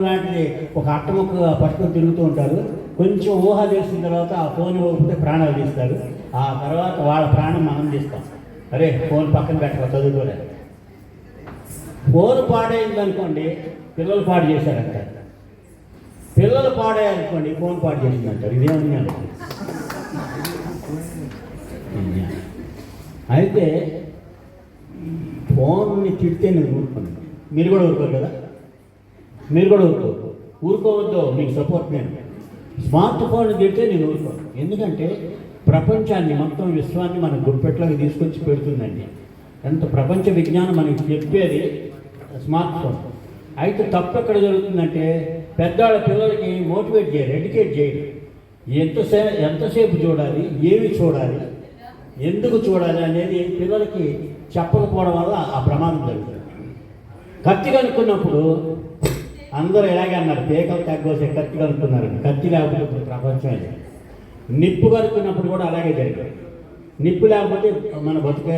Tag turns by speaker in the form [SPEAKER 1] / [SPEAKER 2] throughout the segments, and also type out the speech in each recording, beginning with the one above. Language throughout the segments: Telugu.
[SPEAKER 1] లాంటిది ఒక అట్టముక్క పట్టుకొని తిరుగుతూ ఉంటారు కొంచెం ఊహ తెలిసిన తర్వాత ఆ ఫోన్ ఇవ్వకపోతే ప్రాణాలు తీస్తారు ఆ తర్వాత వాళ్ళ ప్రాణం మనం తీస్తాం. అరే ఫోన్ పక్కన పెట్టక చదువుకోలే. ఫోన్ పాడైంది అనుకోండి పిల్లలు పాడు చేశారంట. పిల్లలు పాడేయాలనుకోండి ఫోన్ పాడు చేసిందంటారు ఇదేమన్నా అయితే ఫోన్ని తిడితే నేను ఊరుకోండి మీరు కూడా ఊరుకోరు కదా? మీరు కూడా ఊరుకోవద్దు. ఊరుకోవద్దు మీకు సపోర్ట్ నేను. స్మార్ట్ ఫోన్ తిడితే నేను ఊరుకోను. ఎందుకంటే ప్రపంచాన్ని మొత్తం విశ్వాన్ని మన గుర్పెట్లోకి తీసుకొచ్చి పెడుతుందండి. ఎంత ప్రపంచ విజ్ఞానం మనకి చెప్పేది స్మార్ట్ ఫోన్. అయితే తప్పు ఎక్కడ జరుగుతుందంటే పెద్దవాళ్ళ పిల్లలకి మోటివేట్ చేయరు ఎడ్యుకేట్ చేయరు ఎంతసే ఎంతసేపు చూడాలి ఏమి చూడాలి ఎందుకు చూడాలి అనేది పిల్లలకి చెప్పకపోవడం వల్ల ఆ ప్రమాదం జరుగుతుంది. కత్తి కనుక్కున్నప్పుడు అందరూ ఇలాగే అన్నారు? పేకలు తగ్గోసే కత్తి కనుక్కున్నారు కత్తి లేకపోతే ఇప్పుడు ప్రపంచం నిప్పు కనుక్కున్నప్పుడు కూడా అలాగే జరిగింది. నిప్పు లేకపోతే మన బతుకే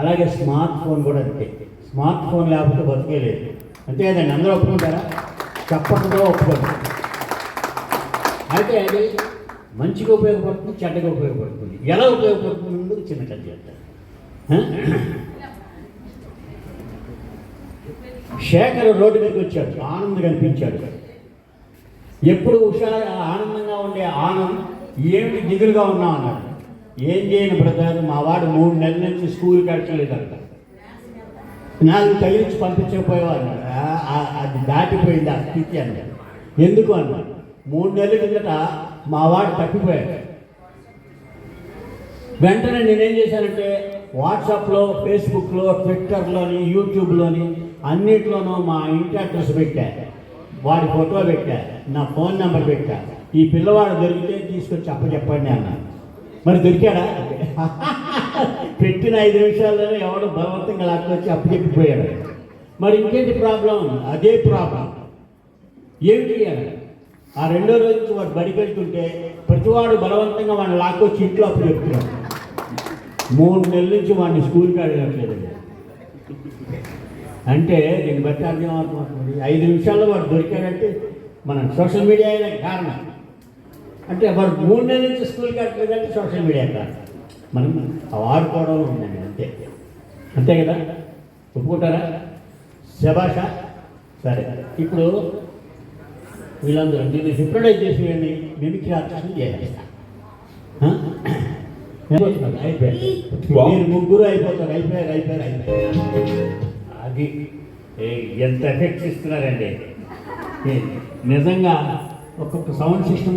[SPEAKER 1] అలాగే స్మార్ట్ ఫోన్ కూడా అంతే. స్మార్ట్ ఫోన్ లేకపోతే బతికేలేదు అంతే కదండి? అందరూ ఒప్పుకుంటారా? చెప్పకుండా ఒప్పుకోండి. అయితే అది మంచిగా ఉపయోగపడుతుంది చెడ్డగా ఉపయోగపడుతుంది. ఎలా ఉపయోగపడుతుంది? ముందు చిన్న కథ చేస్తారు శేఖర్ రోడ్డు మీదకి వచ్చాడు. ఆనంద్ కనిపించాడు. ఎప్పుడు హుషారు ఆనందంగా ఉండే ఆనంద్ ఏమిటి దిగులుగా ఉన్నావు? అన్నాడు. ఏం చేయను బ్రదర్ మా వాడు మూడు నెలల నుంచి స్కూల్ కట్టలేదంట. నాకు తగిలించి పంపించకపోయేవాడు అన్నాడు. అది దాటిపోయింది ఆ స్థితి అన్నాడు. ఎందుకు? అన్నాడు. మూడు నెలల కిందట మా వాడు తప్పిపోయాడు. వెంటనే నేనేం చేశానంటే వాట్సాప్లో ఫేస్బుక్లో ట్విట్టర్లోని యూట్యూబ్లోని అన్నిట్లోనూ మా ఇంటి అడ్రస్ పెట్టా. వాడి ఫోటో పెట్టా. నా ఫోన్ నెంబర్ పెట్టా. ఈ పిల్లవాడు దొరికితే తీసుకొచ్చి అప్పచెప్పండి అన్నాను మరి దొరికాడా? పెట్టిన ఐదు నిమిషాల్లోనే ఎవడో బలవంతంగా లాక్కొచ్చి అప్పచెప్పిపోయాడు. మరి ఇంకేంటి ప్రాబ్లం? అదే ప్రాబ్లం. ఏమిటి అని ఆ రెండో రోజు నుంచి వాడు బడికి వెళ్తుంటే ప్రతివాడు బలవంతంగా వాడిని లాక్కొచ్చి ఇంట్లో అప్పు చెప్తున్నాడు మూడు నెలల నుంచి వాడిని స్కూల్కి అడగట్లేదండి. అంటే దీన్ని బట్టి అర్థం అవుతుంది. ఐదు నిమిషాల్లో వాడు దొరికాడంటే మన సోషల్ మీడియా అయిన కారణం. అంటే వాడు మూడు నెలల నుంచి స్కూల్కి వెళ్ళట్లేదంటే సోషల్ మీడియా కారణం. మనం వాడుకోవడం ఉందండి అంతే. అంతే కదా? ఒప్పుకుంటారా? శభాష సరే. ఇప్పుడు వీళ్ళందరూ దీన్ని హిప్నటైజ్ చేసి వీళ్ళని మిమిక్రీ ఆర్టిస్ట్ చేసేస్తా. ఆ? అయిపోతున్నారు, అయిపోయారు మీరు ముగ్గురు అయిపోతారు. అయిపోయారు అయిపోయారు అయిపోయారు. అది. ఎంత ఎఫెక్ట్స్ ఇస్తున్నారండి నిజంగా ఒక్కొక్క సౌండ్ సిస్టమ్